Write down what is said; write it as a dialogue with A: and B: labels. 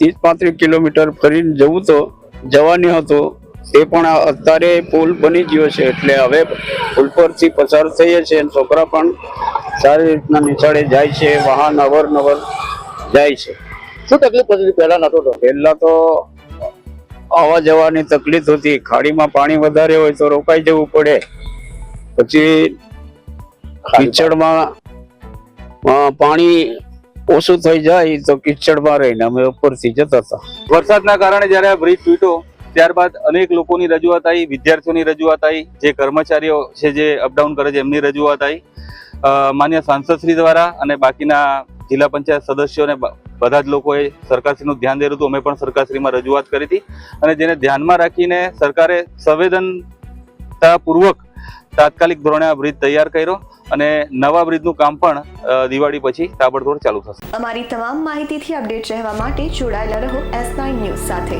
A: ત્રીસ પાંત્રીસ કિલોમીટર ફરીને જવું તો જવાની હતું. એ પણ અત્યારે પુલ બની ગયો છે. એટલે હવે પુલ પરથી પસાર થઈએ છીએ અને છોકરા પણ સારી રીતના નિશાળે જાય છે. વાહન અવરનવર જાય છે.
B: શું તકલીફ હતી? પહેલા નતો તો?
A: પહેલા તો આવવા જવાની તકલીફ હતી. ખાડીમાં પાણી વધારે હોય તો રોકાઈ જવું પડે. પછી કીચડમાં પાણી ઓછું થઈ જાય તો કિચડમાં રહીને અમે ઉપરથી જતા હતા.
C: વરસાદના કારણે જ્યારે આ બ્રિજ તૂટ્યો, ત્યારબાદ અનેક લોકોની રજૂઆત આવી, વિદ્યાર્થીઓની રજૂઆત આવી, જે કર્મચારીઓ છે જે અપડાઉન કરે છે, એમની રજૂઆત આવી. માન્ય સાંસદશ્રી દ્વારા અને બાકીના જિલ્લા પંચાયત સદસ્યોને બધા જ લોકોએ સરકારશ્રીનું ધ્યાન દેરું હતું. અમે પણ સરકારશ્રીમાં રજૂઆત કરી હતી. અને જેને ધ્યાનમાં રાખીને સરકારે સંવેદનતાપૂર્વક તાત્કાલિક ધોરણે આ બ્રિજ તૈયાર કર્યો અને નવા બ્રિજનું કામ પણ દિવાળી પછી તાબડતોડ ચાલુ થશે.
D: અમારી તમામ માહિતીથી અપડેટ રહેવા માટે જોડાયેલા રહો એસ નાઇન ન્યૂઝ સાથે.